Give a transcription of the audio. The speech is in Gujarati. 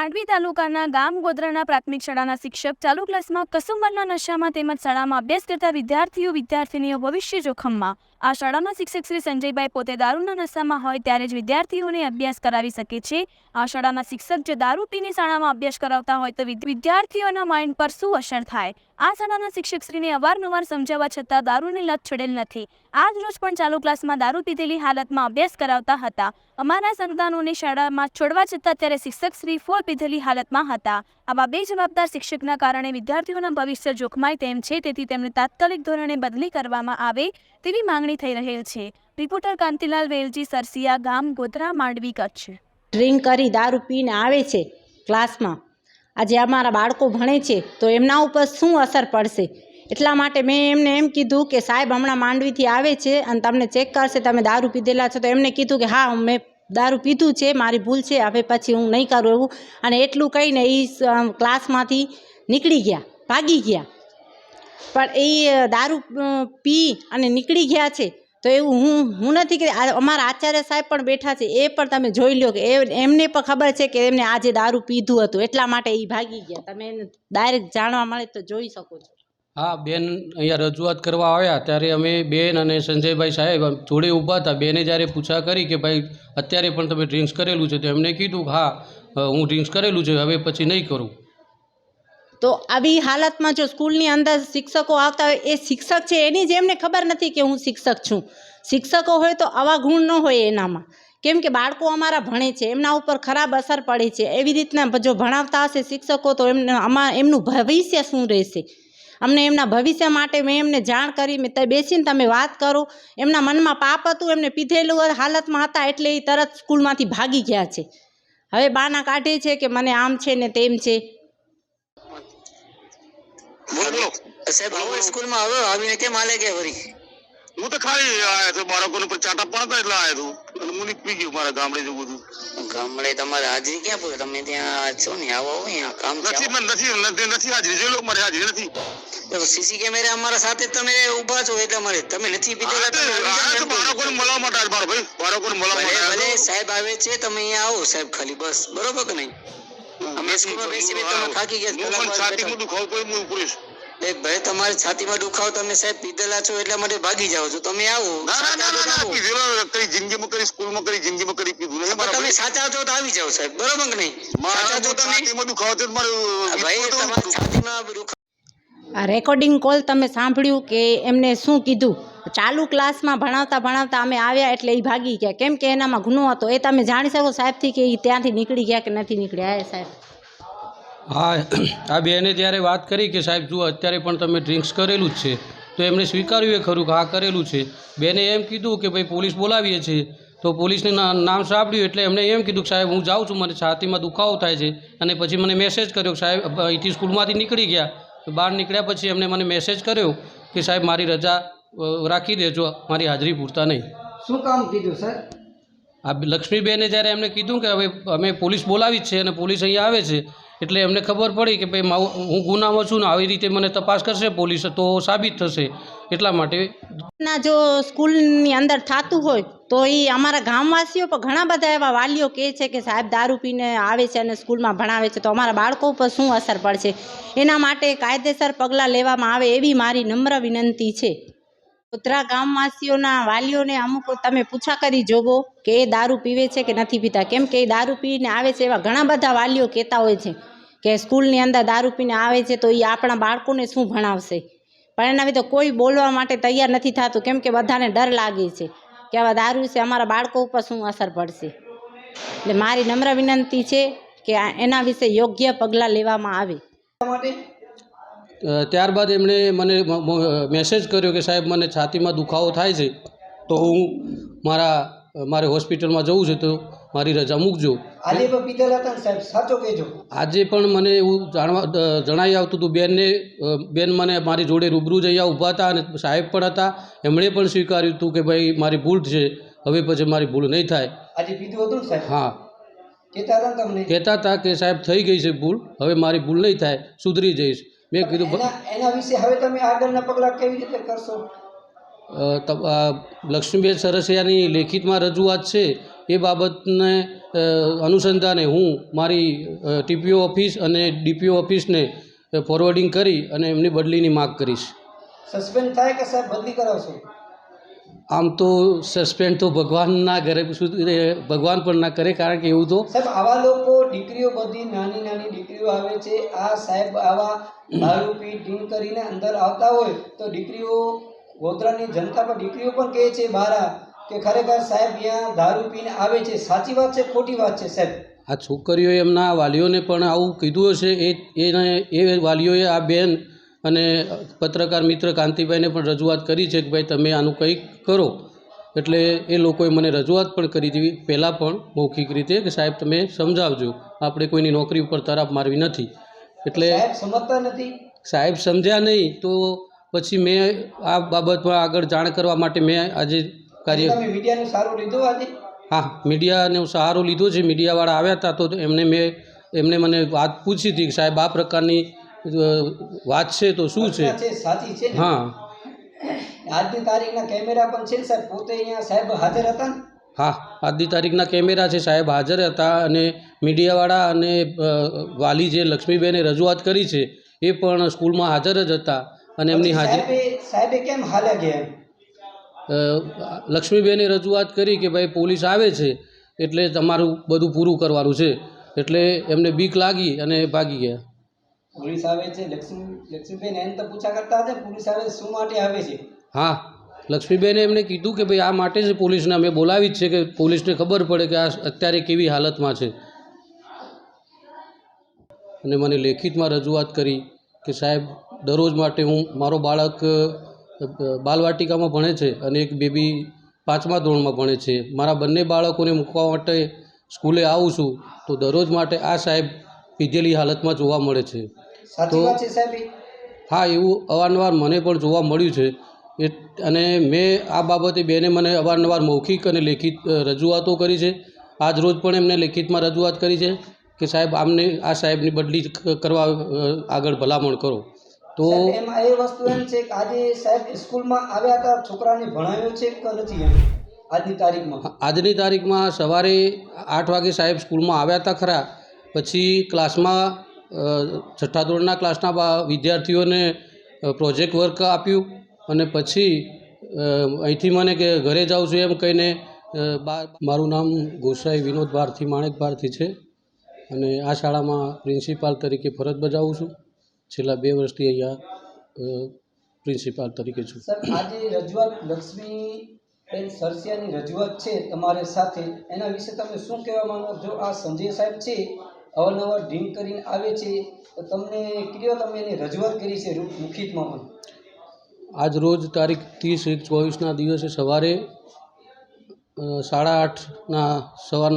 માંડવી તાલુકાના ગામ ગોધરાના પ્રાથમિક શાળાના શિક્ષક ચાલુ ક્લાસમાં કસુંબરના નશામાં તેમજ શાળામાં અભ્યાસ કરતા વિદ્યાર્થીઓ વિદ્યાર્થીનીઓ ભવિષ્ય જોખમમાં આ શાળાના શિક્ષક શ્રી સંજયભાઈ પોતે દારૂના નશામાં હોય ત્યારે જ વિદ્યાર્થીઓને અભ્યાસ કરાવી શકે છે. આ શાળાના શિક્ષક જો દારૂ પીને શાળામાં અભ્યાસ કરાવતા હોય તો વિદ્યાર્થીઓના માઇન્ડ પર શું અસર થાય? આ શાળાના શિક્ષકશ્રીને અવારનવાર સમજાવવા છતાં દારૂની લત છોડેલ નથી. આજ રોજ પણ ચાલુ ક્લાસમાં દારૂ પીધેલી હાલતમાં અભ્યાસ કરાવતા હતા. અમારા સંતાનોને શાળામાં છોડવા છતાં ત્યારે શિક્ષકશ્રી ફોર પીધેલી હાલતમાં હતા. આવા બે જવાબદાર શિક્ષકના કારણે વિદ્યાર્થીઓના ભવિષ્ય જોખમાય તેમ છે, તેથી તેમને તાત્કાલિક ધોરણે બદલી કરવામાં આવે. તેવી માંગણી થઈ રહેલ છે. રિપોર્ટર કાંતિલાલ વેલજી સરસિયા ગામ ગોધરા માંડવી કચ્છ. ડ્રિંક કરી દારૂ પીને આવે છે ક્લાસમાં. આજે અમારા બાળકો ભણે છે તો એમના ઉપર શું અસર પડશે? એટલા માટે મેં એમને એમ કીધું કે સાહેબ હમણાં માંડવીથી આવે છે અને તમને ચેક કરશે, તમે દારૂ પીધેલા છો તો એમને કીધું કે હા, મેં દારૂ પીધું છે, મારી ભૂલ છે, હવે પછી હું નહીં કરું એવું. અને એટલું કહીને એ ક્લાસમાંથી નીકળી ગયા, ભાગી ગયા. પણ એ દારૂ પી અને નીકળી ગયા છે, તો એવું હું હું નથી કે અમારા આચાર્ય સાહેબ પણ બેઠા છે, એ પણ તમે જોઈ લો કે એમને પણ ખબર છે કે એમને આજે દારૂ પીધું હતું, એટલા માટે એ ભાગી ગયા. તમે ડાયરેક્ટ જાણવા મળે તો જોઈ શકો છો. હા, બેન અહીંયા રજૂઆત કરવા આવ્યા, ત્યારે અમે બેન અને સંજયભાઈ સાહેબ જોડે ઊભા હતા, બેને જ્યારે પૂછા કરી કે ભાઈ, અત્યારે પણ તમે ડ્રિંક્સ કરેલું છે, તો એમને કીધું હા હું ડ્રિંક્સ કરેલું છે, હવે પછી નહીં કરું. તો આવી હાલતમાં જો સ્કૂલની અંદર શિક્ષકો આવતા હોય, એ શિક્ષક છે, એની જ એમને ખબર નથી કે હું શિક્ષક છું. શિક્ષકો હોય તો આવા ગુણ ન હોય એનામાં. કેમ કે બાળકો અમારા ભણે છે, એમના ઉપર ખરાબ અસર પડે છે. એવી રીતના જો ભણાવતા હશે શિક્ષકો તો એમને અમા એમનું ભવિષ્ય શું રહેશે? અમને એમના ભવિષ્ય માટે મેં એમને જાણ કરી, મેં બેસીને તમે વાત કરો. એમના મનમાં પાપ હતું, એમને પીધેલું હાલતમાં હતા એટલે એ તરત સ્કૂલમાંથી ભાગી ગયા છે. હવે બાના કાઢે છે કે મને આમ છે ને તેમ છે. બોલો. સાહેબ આવો સ્કૂલમાં આવ્યો આવીને કેમ હાલે કે વરી? હું તો ખાલી આયા તો બાળકોને પર ચાટા પાડતા એટલે આયા તો અને હું નીકળી ગયો મારા ગામડે જવું હતું ગામડે તમારે હાજરી ક્યાં પૂરે? તમે ત્યાં છો ને આવો આવો અહીંયા કામ નથી મને નથી નથી નથી હાજરી જોઈ લો મારી હાજરી નથી. સીસી કેમેરા અમારા સાથે તમે ઊભા છો એટલે મારે તમે નથી પીધેલા તો બાળકોને મળવા માટે મારો ભાઈ બાળકોને મળવા માટે સાહેબ આવે છે તમે અહીંયા આવો સાહેબ ખાલી બસ. બરોબર કે નહીં? અમે સ્કૂલમાં બેસી બેસી તમે થાકી ગયા હું કલાક પણ બાદ છાતીમાં બેઠા. કોઈ હું ઉપડીશ એ ભાઈ તમારી છાતીમાં દુખાવો તમે સાહેબ પીધેલા છો એટલા માટે ભાગી જાઓ છો. તમે આવો. ના ના ના ના, ના પીધેલો કઈ જિંદગીમાં કરી સ્કૂલમાં કરી જિંદગીમાં કરી પીધું નહીં. તમે ભાઈ. સાચા છો તો આવી જાઓ સાહેબ. બરોબર કે નહીં? સાચા છો તો તમે છાતીમાં દુખાવો છે મારું ભાઈ તમારી છાતીમાં દુખાવો આ રેકોર્ડિંગ કોલ તમે સાંભળ્યું કે એમને શું કીધું? ચાલુ ક્લાસમાં ભણાવતા ભણાવતા અમે આવ્યા એટલે એ ભાગી ગયા. કેમ કે એનામાં ગુનો હતો. એ તમે જાણી શકો સાહેબથી કે એ ત્યાંથી નીકળી ગયા કે નથી નીકળ્યા. એ સાહેબ. હા, આ બેને ત્યારે વાત કરી કે સાહેબ, જુઓ, અત્યારે પણ તમે ડ્રિંક્સ કરેલું જ છે. તો એમણે સ્વીકાર્યું એ ખરું કે હા કરેલું છે. બેને એમ કીધું કે ભાઈ પોલીસ બોલાવીએ છીએ તો પોલીસને નામ સાંભળ્યું એટલે એમણે એમ કીધું કે સાહેબ, હું જાઉં છું, મને છાતીમાં દુખાવો થાય છે. અને પછી મને મેસેજ કર્યો સાહેબ અહીંથી સ્કૂલમાંથી નીકળી ગયા. બહાર નીકળ્યા પછી એમણે મને મેસેજ કર્યો કે સાહેબ, મારી રજા રાખી દેજો મારી હાજરી પૂરતા નહીં. શું કામ કીધું સર? આ લક્ષ્મીબેને જ્યારે એમને કીધું કે હવે અમે પોલીસ બોલાવી જ છે અને પોલીસ અહીંયા આવે છે એટલે એમને ખબર પડી કે ભાઈ મારું હું ગુનામાં છું ને આવી રીતે મને તપાસ કરશે પોલીસ તો સાબિત થશે. એટલા માટે ના જો સ્કૂલની અંદર થતું હોય તો એ અમારા ગામવાસીઓ પણ ઘણા બધા એવા વાલીઓ કહે છે કે સાહેબ દારૂ પીને આવે છે અને સ્કૂલમાં ભણાવે છે તો અમારા બાળકો ઉપર શું અસર પડશે? એના માટે કાયદેસર પગલાં લેવામાં આવે એવી મારી નમ્ર વિનંતી છે. ઉત્તરા ગામવાસીઓના વાલીઓને અમુક તમે પૂછા કરી જોવો કે એ દારૂ પીવે છે કે નથી પીતા. કેમ કે એ દારૂ પીને આવે છે એવા ઘણા બધા વાલીઓ કહેતા હોય છે કે સ્કૂલની અંદર દારૂ પીને આવે છે તો એ આપણા બાળકોને શું ભણાવશે? પણ એના વિશે કોઈ બોલવા માટે તૈયાર નથી થતું. કેમ કે બધાને ડર લાગે છે કે આવા દારૂ છે અમારા બાળકો ઉપર શું અસર પડશે? એટલે મારી નમ્ર વિનંતી છે કે એના વિશે યોગ્ય પગલાં લેવામાં આવે. ત્યારબાદ એમણે મને મેસેજ કર્યો કે સાહેબ મને છાતીમાં દુખાવો થાય છે તો હું મારા મારે હોસ્પિટલમાં જવું છે તો મારી રજા મૂકજો. આજે પણ પીધેલા હતા સાહેબ? સાચો કહેજો. આજે પણ મને એવું જાણવા જણાવી આવતું હતું બેનને બેન મને મારી જોડે રૂબરૂ જ અહીંયા ઊભા હતા અને સાહેબ પણ હતા. એમણે પણ સ્વીકાર્યું હતું કે ભાઈ મારી ભૂલ છે હવે પછી મારી ભૂલ નહીં થાય. આજે પીધું હતું સાહેબ? હા. કહેતા હતા તમને? કહેતા હતા કે સાહેબ થઈ ગઈ છે ભૂલ હવે મારી ભૂલ નહીં થાય સુધરી જઈશ. મેં કીધું એના વિશે હવે તમે આગળના પગલાં કેવી રીતે કરશો? લક્ષ્મીબેન સરસિયાની લેખિતમાં રજૂઆત છે એ બાબતને અનુસંધાને હું મારી ટીપીઓ ઓફિસ અને ડીપીઓ ઓફિસને ફોરવર્ડિંગ કરી અને એમની બદલીની માગ કરીશ. સસ્પેન્ડ થાય કે સાહેબ બદલી કરાવશો? આમ તો સસ્પેન્ડ તો ભગવાન ના કરે ભગવાન પણ ના કરે કારણ કે એવું તો સાહેબ આવા લોકો દીકરીઓ બધી નાની નાની દીકરીઓ આવે છે. આ સાહેબ આવા દારૂ પી ડ્રિંક કરીને અંદર આવતા હોય તો દીકરીઓ ગોધરાની જનતા પર દીકરીઓ પણ કહે છે બારા કે ખરેખર સાહેબ અહીંયા દારૂ પીને આવે છે. સાચી વાત છે ખોટી વાત છે સાહેબ? આ છોકરીઓએ એમના વાલીઓને પણ આવું કીધું હશે. એ એને એ વાલીઓએ આ બેન અને પત્રકાર મિત્ર કાંતિભાઈને પણ રજૂઆત કરી છે કે ભાઈ તમે આનું કંઈક કરો. એટલે એ લોકોએ મને રજૂઆત પણ કરી હતી પહેલાં પણ મૌખિક રીતે કે સાહેબ તમે સમજાવજો. આપણે કોઈની નોકરી ઉપર તરાપ મારવી નથી. એટલે સાહેબ સમજતા નથી? સાહેબ સમજ્યા નહીં તો પછી મેં આ બાબતમાં આગળ જાણ કરવા માટે મેં આજે કાર્ય મીડિયાનો સહારો લીધો આજે? હા મીડિયાનો સહારો લીધો છે. મીડિયાવાળા આવ્યા હતા તો એમને મેં એમને મને વાત પૂછી હતી કે સાહેબ આ પ્રકારની વાત છે તો શું છે? સાચી છે હા. આજની તારીખના કેમેરા પણ છે સાહેબ પોતે અહીંયા સાહેબ હાજર હતા ને? હા આજની તારીખના કેમેરા છે સાહેબ હાજર હતા અને મીડિયાવાળા અને વાલી જે લક્ષ્મીબેને રજૂઆત કરી છે એ પણ સ્કૂલમાં હાજર જ હતા અને એમની હાજર સાહેબે કેમ હાલે ગયા લક્ષ્મીબેને રજૂઆત કરી કે ભાઈ પોલીસ આવે છે એટલે તમારું બધું પૂરું કરવાનું છે એટલે એમને બીક લાગી અને ભાગી ગયા. પોલીસ આવે છે, લક્ષ્મી, લક્ષ્મીબેન એમ તો પૂછા કરતા હતા, પોલીસ આવે શું માટે આવે છે? હા, લક્ષ્મીબેને એમને કીધું કે ભાઈ આ માટે જ પોલીસને અમે બોલાવી જ છે કે પોલીસને ખબર પડે કે આ અત્યારે કેવી હાલતમાં છે. અને મને લેખિતમાં રજૂઆત કરી કે સાહેબ, દરરોજ માટે હું, મારો બાળક બાલવાટિકામાં ભણે છે અને એક બેબી પાંચમા ધોરણમાં ભણે છે. મારા બંને બાળકોને મૂકવા માટે સ્કૂલે આવું છું, તો દરરોજ માટે આ સાહેબ પીધેલી હાલતમાં જોવા મળે છે. તો-? હા એવું અવારનવાર મને પણ જોવા મળ્યું છે. એ અને મેં આ બાબતે બેને મને અવારનવાર મૌખિક અને લેખિત રજૂઆતો કરી છે. આજ રોજ પણ એમને લેખિતમાં રજૂઆત કરી છે કે સાહેબ આમને આ સાહેબની બદલી કરવા આગળ ભલામણ કરો. તો એમાં એ વસ્તુ એમ છે કે આજે સાહેબ સ્કૂલમાં આવ્યા હતા છોકરાને ભણાવ્યો છે કે નથી એમ? આજની તારીખમાં? આજની તારીખમાં સવારે આઠ વાગે સાહેબ સ્કૂલમાં આવ્યા હતા ખરા. પછી ક્લાસમાં છઠ્ઠા ધોરણના ક્લાસના વિદ્યાર્થીઓને પ્રોજેક્ટ વર્ક આપ્યું અને પછી અહીંથી મને કે ઘરે જાઉં છું એમ કહીને મારું નામ ગોસાઈ વિનોદ ભારથી, માણેક ભારથી છે અને આ શાળામાં પ્રિન્સિપાલ તરીકે ફરજ બજાવું છું. છેલ્લા બે વર્ષથી અહીંયા પ્રિન્સિપાલ તરીકે છું. સાહેબ આજે રજૂઆત લક્ષ્મી બેન સરસિયાની રજૂઆત છે તમારી સાથે, એના વિશે તમે શું કહેવા માંગો જો આ સંજય સાહેબ છે અવારનવાર ડ્રિંક કરીને આવે છે, તો તમને કયો તમે એની રજૂઆત કરી છે મુખિતમાં પણ? આજ રોજ તારીખ ત્રીસ એક ચોવીસના દિવસે સવારે સાડા આઠના સવારના